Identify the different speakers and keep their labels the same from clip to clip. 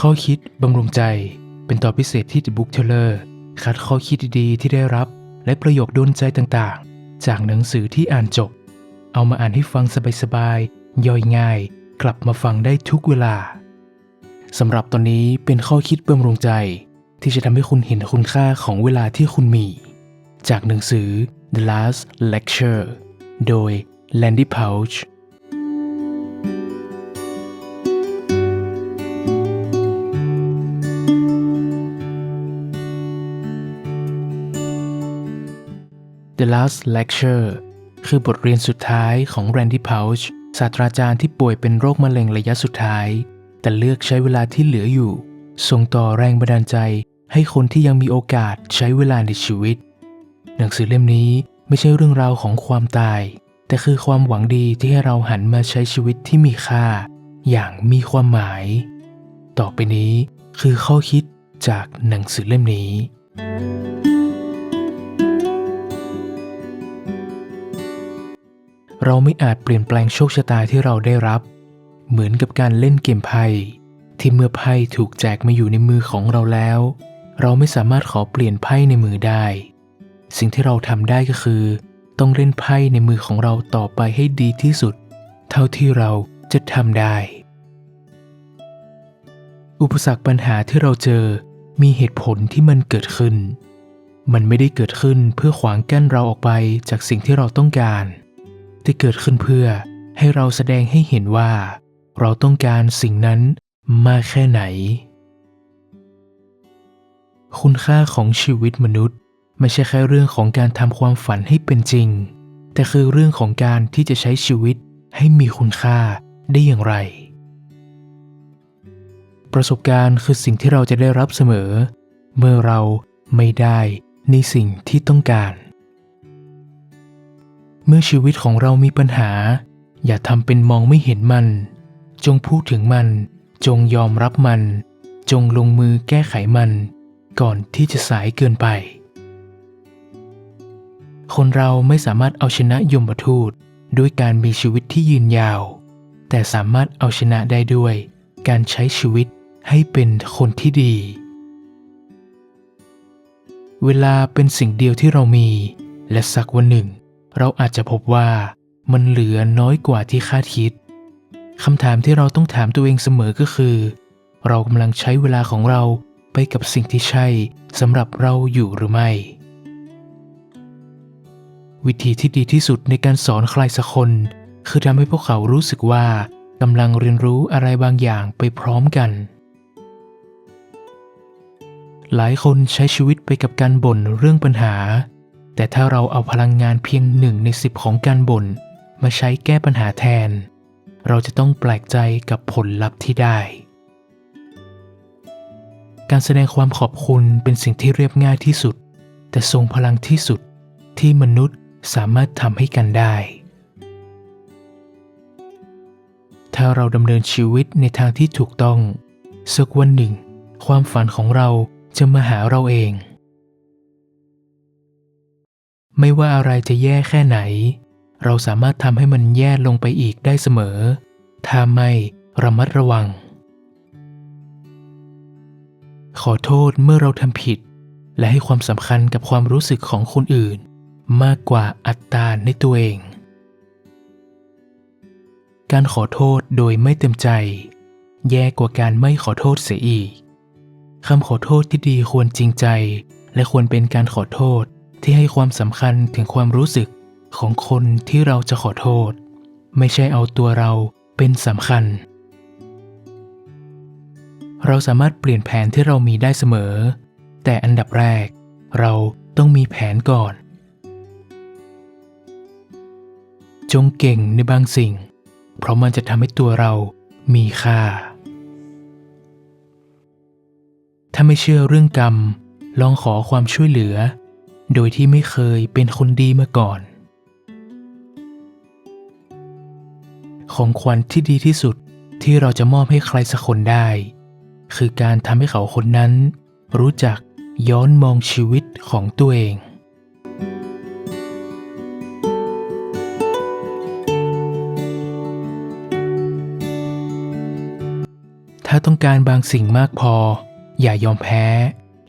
Speaker 1: ข้อคิดบำรุงใจ เป็นตอนพิเศษที่ The Book Teller คัดข้อคิดดีๆที่ได้รับ และประโยคโดนใจต่างๆ จากหนังสือที่อ่านจบ เอามาอ่านให้ฟังสบายๆ ย่อยง่าย กลับมาฟังได้ทุกเวลาสำหรับตอนนี้เป็นข้อคิดบำรุงใจ ที่จะทำให้คุณเห็นคุณค่าของเวลาที่คุณมี จากหนังสือ The Last Lecture โดย Landy Pouch The Last Lecture คือบทเรียนสุดท้ายของ Randy Pouch ศาสตราจารย์ที่ป่วยเป็นโรคมะเร็งระยะสุดท้าย แต่เลือกใช้เวลาที่เหลืออยู่ ส่งต่อแรงบันดาลใจให้คนที่ยังมีโอกาสใช้เวลาในชีวิต หนังสือเล่มนี้ไม่ใช่เรื่องราวของความตาย แต่คือความหวังดีที่ให้เราหันมาใช้ชีวิตที่มีค่า อย่างมีความหมาย ต่อไปนี้คือข้อคิดจากหนังสือเล่มนี้ เราไม่อาจเปลี่ยนแปลงโชคชะตาที่เราได้รับ เหมือนกับการเล่นเกมไพ่ที่เมื่อไพ่ถูกแจกมาอยู่ในมือของเราแล้ว เราไม่สามารถขอเปลี่ยนไพ่ในมือได้ สิ่งที่เราทำได้ก็คือ ต้องเล่นไพ่ในมือของเราต่อไปให้ดีที่สุด เท่าที่เราจะทำได้ อุปสรรคปัญหาที่เราเจอมีเหตุผลที่มันเกิดขึ้น มันไม่ได้เกิดขึ้นเพื่อขวางกั้นเราออกไปจากสิ่งที่เราต้องการ แต่เกิดขึ้นเพื่อให้เราแสดงให้เห็นว่า เราต้องการสิ่งนั้นมากแค่ไหน คุณค่าของชีวิตมนุษย์ ไม่ใช่แค่เรื่องของการทำความฝันให้เป็นจริง แต่คือเรื่องของการที่จะใช้ชีวิตให้มีคุณค่าได้อย่างไร ประสบการณ์คือสิ่งที่เราจะได้รับเสมอ เมื่อเราไม่ได้ในสิ่งที่ต้องการ เมื่อชีวิตของเรามีปัญหา อย่าทำเป็นมองไม่เห็นมัน จงพูดถึงมัน จงยอมรับมัน จงลงมือแก้ไขมัน ก่อนที่จะสายเกินไป คนเราไม่สามารถเอาชนะยมทูตด้วยการมีชีวิตที่ยืนยาว แต่สามารถเอาชนะได้ด้วย การใช้ชีวิตให้เป็นคนที่ดี เวลาเป็นสิ่งเดียวที่เรามี และสักวันหนึ่ง เราอาจจะพบว่ามันเหลือน้อยกว่าที่คาดคิดคำถามที่เราต้องถามตัวเองเสมอก็คือ เรากำลังใช้เวลาของเราไปกับสิ่งที่ใช่สำหรับเราอยู่หรือไม่ วิธีที่ดีที่สุดในการสอนใครสักคน คือทำให้พวกเขารู้สึกว่ากำลังเรียนรู้อะไรบางอย่างไปพร้อมกัน หลายคนใช้ชีวิตไปกับการบ่นเรื่องปัญหา แต่ถ้าเราเอาพลังงานเพียงหนึ่งในสิบของการบ่นมาใช้แก้ปัญหาแทน เราจะต้องแปลกใจกับผลลัพธ์ที่ได้ การแสดงความขอบคุณเป็นสิ่งที่เรียบง่ายที่สุด แต่ทรงพลังที่สุดที่มนุษย์สามารถทำให้กันได้ ถ้าเราดำเนินชีวิตในทางที่ถูกต้องสักวันหนึ่ง ความฝันของเราจะมาหาเราเอง ไม่ว่าอะไรจะแย่แค่ไหน เราสามารถทำให้มันแย่ลงไปอีกได้เสมอ ถ้าไม่ระมัดระวัง ขอโทษเมื่อเราทำผิด และให้ความสำคัญกับความรู้สึกของคนอื่น มากกว่าอัตตาในตัวเอง การขอโทษโดยไม่เต็มใจ แย่กว่าการไม่ขอโทษเสียอีกคำขอโทษที่ดีควรจริงใจ และควรเป็นการขอโทษ ที่ให้ความสำคัญถึงความรู้สึกของคนที่เราจะขอโทษ ไม่ใช่เอาตัวเราเป็นสำคัญ เราสามารถเปลี่ยนแผนที่เรามีได้เสมอ แต่อันดับแรก เราต้องมีแผนก่อน จงเก่งในบางสิ่ง เพราะมันจะทำให้ตัวเรามีค่า ถ้าไม่เชื่อเรื่องกรรม ลองขอความช่วยเหลือ โดยที่ไม่เคยเป็นคนดีมาก่อน ของขวัญที่ดีที่สุดที่เราจะมอบให้ใครสักคนได้ คือการทำให้เขาคนนั้น รู้จักย้อนมองชีวิตของตัวเองถ้าต้องการบางสิ่งมากพอ อย่ายอมแพ้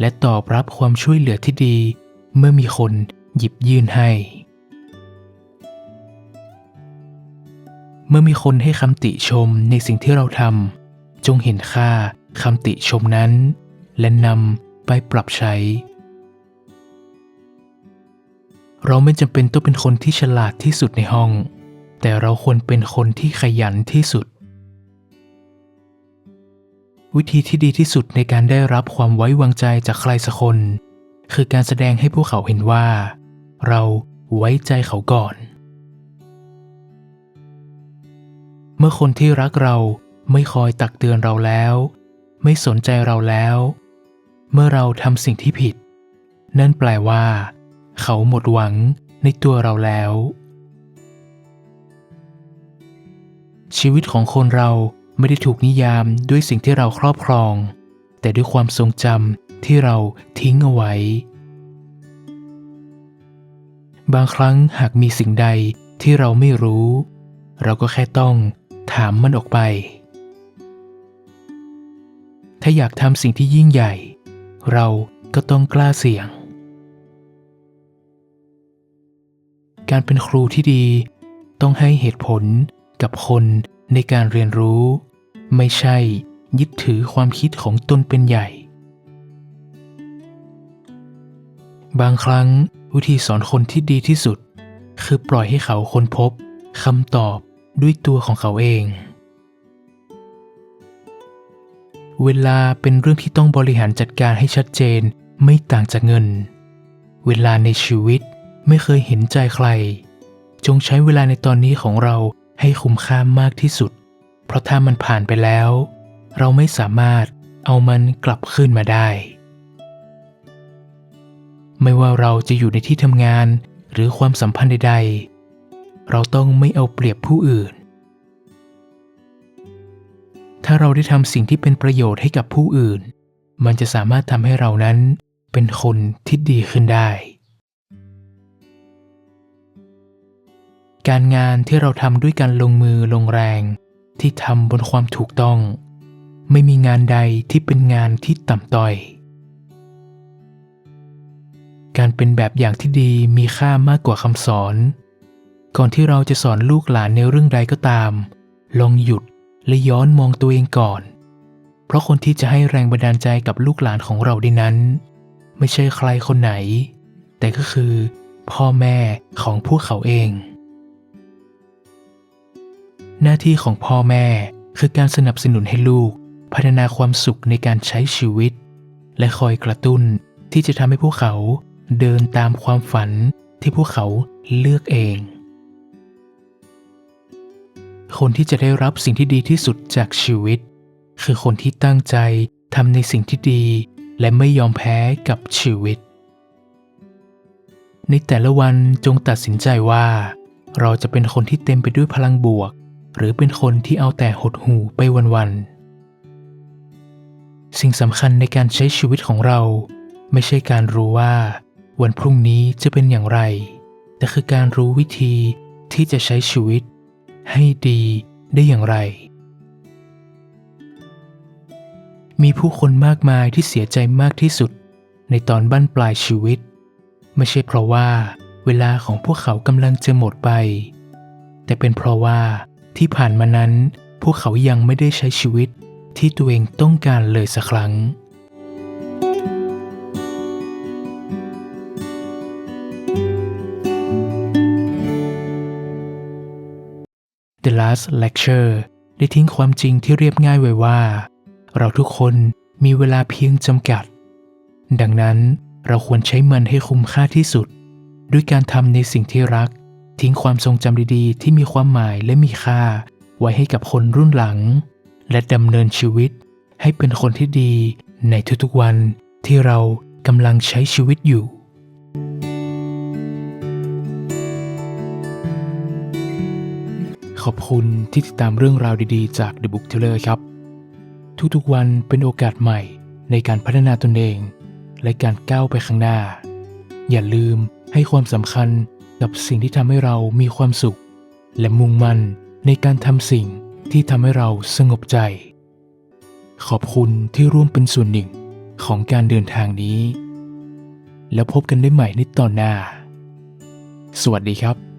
Speaker 1: และตอบรับความช่วยเหลือที่ดี เมื่อมีคนหยิบยื่นให้ เมื่อมีคนให้คำติชมในสิ่งที่เราทำจงเห็นค่าคำติชมนั้น และนำไปปรับใช้ เราไม่จำเป็นต้องเป็นคนที่ฉลาดที่สุดในห้อง แต่เราควรเป็นคนที่ขยันที่สุด วิธีที่ดีที่สุดในการได้รับความไว้วางใจจากใครสักคน คือการแสดงให้พวกเขาเห็นว่า เราไว้ใจเขาก่อน เมื่อคนที่รักเราไม่คอยตักเตือนเราแล้ว ไม่สนใจเราแล้ว เมื่อเราทำสิ่งที่ผิด นั่นแปลว่า เขาหมดหวังในตัวเราแล้ว ชีวิตของคนเราไม่ได้ถูกนิยามด้วยสิ่งที่เราครอบครอง แต่ด้วยความทรงจำ ที่เราทิ้งเอาไว้ บางครั้งหากมีสิ่งใดที่เราไม่รู้ เราก็แค่ต้องถามมันออกไป ถ้าอยากทำสิ่งที่ยิ่งใหญ่ เราก็ต้องกล้าเสี่ยง การเป็นครูที่ดีต้องให้เหตุผลกับคนในการเรียนรู้ ไม่ใช่ยึดถือความคิดของตนเป็นใหญ่ บางครั้งวิธีสอนคนที่ดีที่สุด คือปล่อยให้เขาค้นพบคำตอบด้วยตัวของเขาเอง เวลาเป็นเรื่องที่ต้องบริหารจัดการให้ชัดเจนไม่ต่างจากเงิน เวลาในชีวิตไม่เคยเห็นใจใคร จงใช้เวลาในตอนนี้ของเราให้คุ้มค่ามากที่สุด เพราะถ้ามันผ่านไปแล้ว เราไม่สามารถเอามันกลับคืนมาได้ ไม่ว่าเราจะอยู่ในที่ทำงานหรือความสัมพันธ์ใด ๆ เราต้องไม่เอาเปรียบผู้อื่น ถ้าเราได้ทำสิ่งที่เป็นประโยชน์ให้กับผู้อื่น มันจะสามารถทำให้เรานั้นเป็นคนที่ดีขึ้นได้ การงานที่เราทำด้วยการลงมือลงแรงที่ทำบนความถูกต้อง ไม่มีงานใดที่เป็นงานที่ต่ำต้อย การเป็นแบบอย่างที่ดีมีค่ามากกว่าคำสอน ก่อนที่เราจะสอนลูกหลานในเรื่องใดก็ตาม ลองหยุดและย้อนมองตัวเองก่อน เพราะคนที่จะให้แรงบันดาลใจกับลูกหลานของเราได้นั้น ไม่ใช่ใครคนไหน แต่ก็คือ พ่อแม่ของพวกเขาเอง หน้าที่ของพ่อแม่คือการสนับสนุนให้ลูก พัฒนาความสุขในการใช้ชีวิต และคอยกระตุ้นที่จะทำให้พวกเขา เดินตามความฝันที่พวกเขาเลือกเอง คนที่จะได้รับสิ่งที่ดีที่สุดจากชีวิต คือคนที่ตั้งใจทำในสิ่งที่ดี และไม่ยอมแพ้กับชีวิต ในแต่ละวันจงตัดสินใจว่า เราจะเป็นคนที่เต็มไปด้วยพลังบวก หรือเป็นคนที่เอาแต่หดหู่ไปวันๆ สิ่งสำคัญในการใช้ชีวิตของเรา ไม่ใช่การรู้ว่า วันพรุ่งนี้จะเป็นอย่างไร แต่คือการรู้วิธีที่จะใช้ชีวิต ให้ดีได้อย่างไร มีผู้คนมากมายที่เสียใจมากที่สุด ในตอนบั้นปลายชีวิต ไม่ใช่เพราะว่าเวลาของพวกเขากำลังจะหมดไป แต่เป็นเพราะว่าที่ผ่านมานั้น พวกเขายังไม่ได้ใช้ชีวิตที่ตัวเองต้องการเลยสักครั้ง Last Lecture ได้ทิ้งความจริงที่เรียบง่ายไว้ว่า เราทุกคนมีเวลาเพียงจำกัด ดังนั้นเราควรใช้มันให้คุ้มค่าที่สุด ด้วยการทำในสิ่งที่รัก ทิ้งความทรงจำดีๆ ที่มีความหมายและมีค่า ไว้ให้กับคนรุ่นหลัง และดำเนินชีวิต ให้เป็นคนที่ดีในทุกๆวันที่เรากำลังใช้ชีวิตอยู่ ขอบคุณที่ติดตามเรื่องราวดีๆ จาก The Book Teller ครับ ทุกๆวันเป็นโอกาสใหม่ในการพัฒนาตนเอง และการก้าวไปข้างหน้า อย่าลืมให้ความสำคัญกับสิ่งที่ทำให้เรามีความสุข และมุ่งมั่นในการทำสิ่งที่ทำให้เราสงบใจ ขอบคุณที่ร่วมเป็นส่วนหนึ่งของการเดินทางนี้ แล้วพบกันได้ใหม่ในตอนหน้า สวัสดีครับ